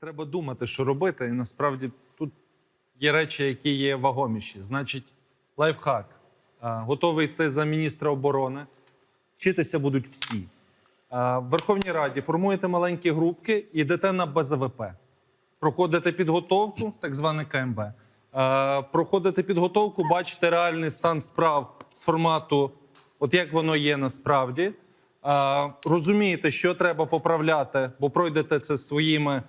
треба думати, що робити. І насправді тут є речі, які є вагоміші. Значить, лайфхак. Готовий йти за міністра оборони. Вчитися будуть всі. В Верховній Раді формуєте маленькі групки і йдете на БЗВП. Проходите підготовку, так зване КМБ. Проходите підготовку, бачите реальний стан справ з формату, от як воно є насправді. Розумієте, що треба поправляти, бо пройдете це своїми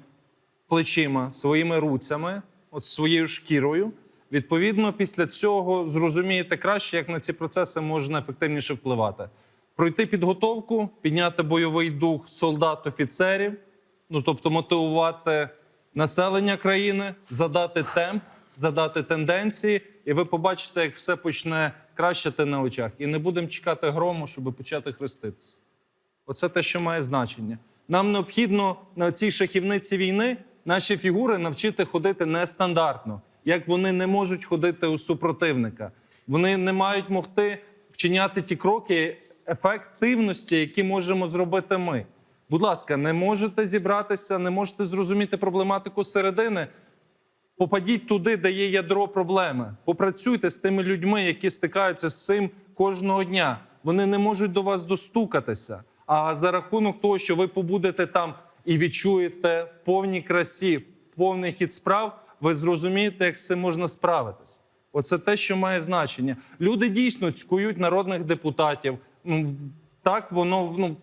плечима, своїми руцями, от своєю шкірою. Відповідно, після цього зрозумієте краще, як на ці процеси можна ефективніше впливати. Пройти підготовку, підняти бойовий дух солдат, офіцерів, ну тобто мотивувати населення країни, задати темп, задати тенденції, і ви побачите, як все почне кращати на очах. І не будемо чекати грому, щоб почати хреститися. Оце те, що має значення. Нам необхідно на цій шахівниці війни наші фігури навчити ходити нестандартно, як вони не можуть ходити у супротивника. Вони не мають могти вчиняти ті кроки ефективності, які можемо зробити ми. Будь ласка, не можете зібратися, не можете зрозуміти проблематику середини. Попадіть туди, де є ядро проблеми. Попрацюйте з тими людьми, які стикаються з цим кожного дня. Вони не можуть до вас достукатися. А за рахунок того, що ви побудете там і відчуєте в повній красі, повний хід справ, ви зрозумієте, як з цим можна справитись. Оце те, що має значення. Люди дійсно цькують народних депутатів. Так воно ну,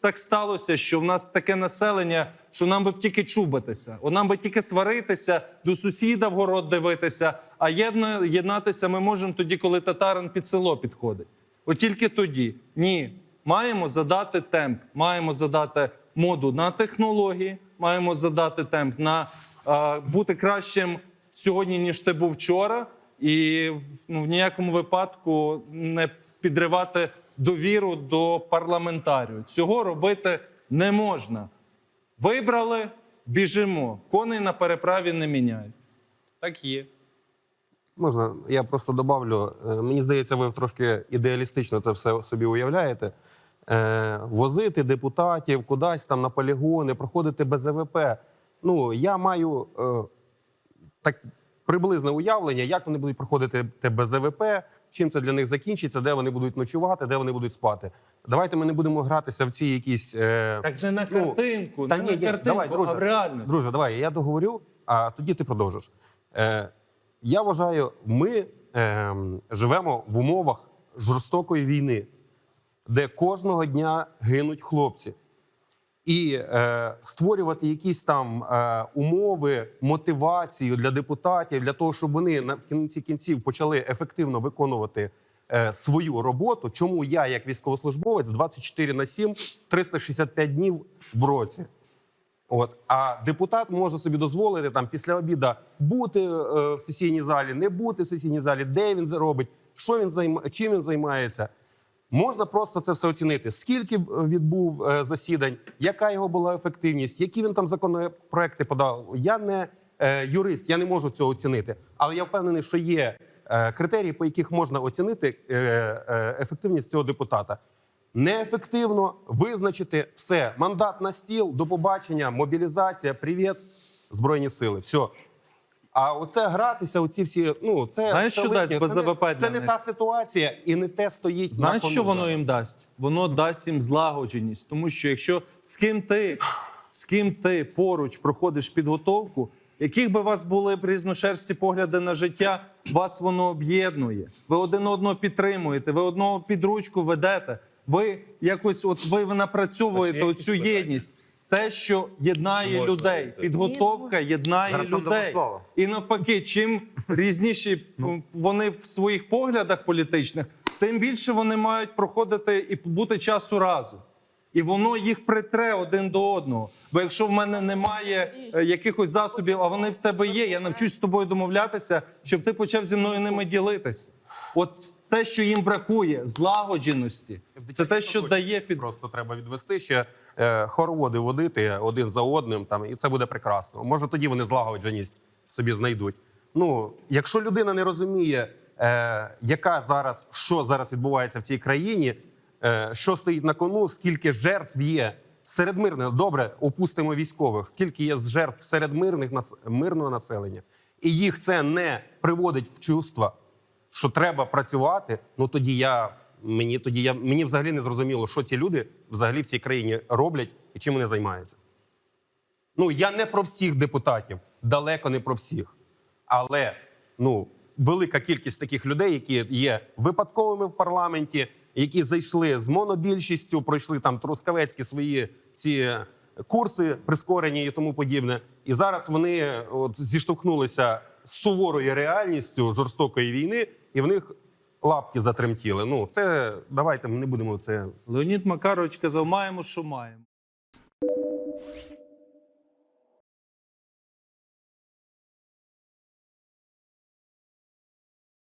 так сталося, що в нас таке населення, що нам би б тільки чубитися. От нам би тільки сваритися, до сусіда в город дивитися. А єдно, єднатися ми можемо тоді, коли татарин під село підходить. От тільки тоді. Ні. Маємо задати темп, маємо задати моду на технології, маємо задати темп на е, бути кращим сьогодні, ніж ти був вчора, і ну, в ніякому випадку не підривати довіру до парламентарів. Цього робити не можна. Вибрали, біжимо. Коней на переправі не міняють. Так є. Можна, я просто добавлю. Е, Мені здається, ви трошки ідеалістично це все собі уявляєте. Е, возити депутатів кудись там на полігони, проходити без ЗВП. Ну, я маю е, так приблизне уявлення, як вони будуть проходити те без ЗВП, чим це для них закінчиться, де вони будуть ночувати, де вони будуть спати. Давайте ми не будемо гратися в ці якісь. Е, Так не на Ну, картинку, та не ні, на ні, картинку, давай, друже. а в реальності. Друже, давай я договорю, а тоді ти продовжиш. Е, я вважаю, ми е, живемо в умовах жорстокої війни, де кожного дня гинуть хлопці. І е, створювати якісь там е, умови, мотивацію для депутатів, для того, щоб вони на кінці кінців почали ефективно виконувати е, свою роботу. Чому я, як військовослужбовець, 24 на 7, 365 днів в році. От а депутат може собі дозволити там після обіду бути е, в сесійній залі, не бути в сесійній залі, де він робить, що він займа, чим він займається. Можна просто це все оцінити. Скільки е, відбув е, засідань, яка його була ефективність, які він там законопроекти подав. Я не е, юрист, я не можу цього оцінити. Але я впевнений, що є критерії, по яких можна оцінити ефективність цього депутата. Неефективно визначити все. Мандат на стіл, до побачення, мобілізація, привіт, збройні сили. Все. А оце гратися, оці всі, ну це Знаєш, це що дасть лишнє. Це БЗВП не- для Це не них? та ситуація і не те стоїть. Знаєш, на що воно їм дасть? Воно дасть їм злагодженість. Тому що якщо з ким ти, з ким ти поруч проходиш підготовку, яких би у вас були б різношерсті погляди на життя, вас воно об'єднує. Ви один одного підтримуєте, ви одного під ручку ведете. Ви якось, от ви напрацьовуєте оцю єдність. Те, що єднає можна людей, підготовка єднає Зараз людей. І навпаки, чим різніші вони в своїх поглядах політичних, тим більше вони мають проходити і бути часу разу. І воно їх притре один до одного. Бо якщо в мене немає е, якихось засобів, а вони в тебе є, я навчусь з тобою домовлятися, щоб ти почав зі мною ними ділитися. От те, що їм бракує, злагодженості, це те, що дає під Просто треба відвести ще е, хороводи водити один за одним, там, і це буде прекрасно. Може, тоді вони злагодженість собі знайдуть. Ну, якщо людина не розуміє, е, яка зараз, що зараз відбувається в цій країні, е, що стоїть на кону, скільки жертв є, серед мирних, добре, опустимо військових, скільки є жертв серед мирних мирного населення, і їх це не приводить в чувство, що треба працювати. Ну тоді я мені тоді я мені взагалі не зрозуміло, що ці люди взагалі в цій країні роблять і чим вони займаються. Ну я не про всіх депутатів, далеко не про всіх. Але ну, велика кількість таких людей, які є випадковими в парламенті, які зайшли з монобільшістю, пройшли там трускавецькі свої ці курси прискорені і тому подібне. І зараз вони от зіштовхнулися з суворою реальністю жорстокої війни, і в них лапки затремтіли. Ну, це давайте ми не будемо це Леонід Макарович казав, маємо, що маємо.